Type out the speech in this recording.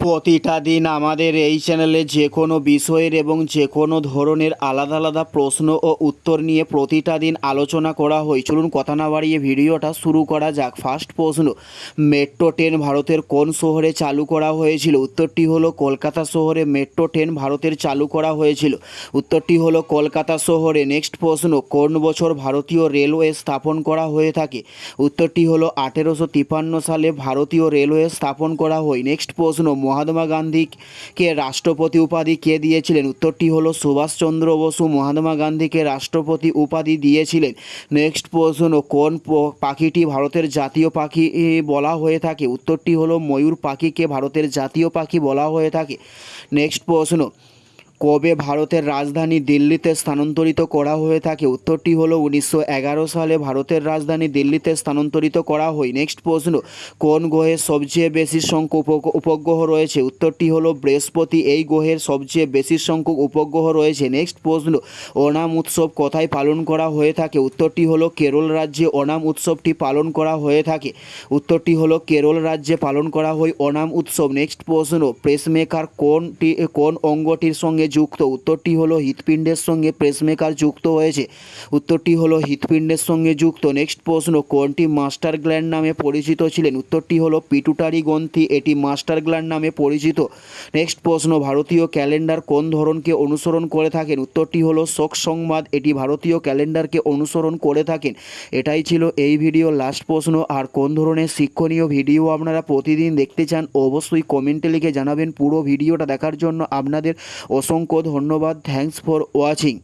প্রতিটা দিন আমাদের এই চ্যানেলে যে কোনো বিষয়ের এবং যে কোনো ধরনের আলাদা আলাদা প্রশ্ন ও উত্তর নিয়ে প্রতিটা দিন আলোচনা করা হয়। চলুন কথা না বাড়িয়ে ভিডিওটা শুরু করা যাক। ফার্স্ট প্রশ্ন, মেট্রো ট্রেন ভারতের কোন শহরে চালু করা হয়েছিল? উত্তরটি হলো কলকাতা শহরে মেট্রো ট্রেন ভারতের চালু করা হয়েছিল। উত্তরটি হলো কলকাতা শহরে। নেক্সট প্রশ্ন, কোন বছর ভারতীয় রেলওয়ে স্থাপন করা হয়ে থাকে? উত্তরটি হলো আঠেরোশো সালে ভারতীয় রেলওয়ে স্থাপন করা হয়। নেক্সট প্রশ্ন মহাত্মা গান্ধীকে রাষ্ট্রপতি উপাধি কে দিয়েছিলেন? উত্তরটি হলো সুভাষচন্দ্র বসু। মহাত্মা গান্ধীকে রাষ্ট্রপতি উপাধি দিয়েছিলেন। নেক্সট প্রশ্ন, কোন পাখিটি ভারতের জাতীয় পাখি বলা হয়ে থাকে? উত্তরটি হলো ময়ূর পাখিকে ভারতের জাতীয় পাখি বলা হয়ে থাকে। নেক্সট প্রশ্ন কবে ভারতের রাজধানী দিল্লিতে স্থানান্তরিত করা হয়ে থাকে? উত্তরটি হলো উনিশশো এগারো সালে ভারতের রাজধানী দিল্লিতে স্থানান্তরিত করা হয়। নেক্সট প্রশ্ন, কোন গ্রহের সবচেয়ে বেশি সংখ্যক উপ- উপগ্রহ রয়েছে? উত্তরটি হলো বৃহস্পতি, এই গ্রহের সবচেয়ে বেশি সংখ্যক উপগ্রহ রয়েছে। নেক্সট প্রশ্ন ওনাম উৎসব কোথায় পালন করা হয়ে থাকে? উত্তরটি হলো কেরল রাজ্যে ওনাম উৎসবটি পালন করা হয়ে থাকে। উত্তরটি হলো কেরল রাজ্যে পালন করা হয় ওনাম উৎসব। নেক্সট প্রশ্ন প্রেসমেকার কোনটি, কোন অঙ্গটির সঙ্গে যুক্ত। উত্তরটি হলো হৃৎপিণ্ডের সঙ্গে প্রেসমেকার যুক্ত হয়েছে। উত্তরটি হলো হৃৎপিণ্ডের সঙ্গে যুক্ত। নেক্সট প্রশ্ন, কোনটি মাস্টার গ্ল্যান্ড নামে পরিচিত ছিলেন? উত্তরটি হলো পিটুটারি গ্রন্থি, এটি মাস্টার গ্ল্যান্ড নামে পরিচিত। নেক্সট প্রশ্ন, ভারতীয় ক্যালেন্ডার কোন ধরনকে অনুসরণ করে থাকেন? উত্তরটি হলো শোক সংবাদ, এটি ভারতীয় ক্যালেন্ডারকে অনুসরণ করে থাকেন। এটাই ছিল এই ভিডিও। লাস্ট প্রশ্ন, আর কোন ধরনের শিক্ষণীয় ভিডিও আপনারা প্রতিদিন দেখতে চান? অবশ্যই কমেন্টে লিখে জানাবেন। পুরো ভিডিওটা দেখার জন্য আপনাদের অসংখ্য ধন্যবাদ থ্যাংকস ফর ওয়াচিং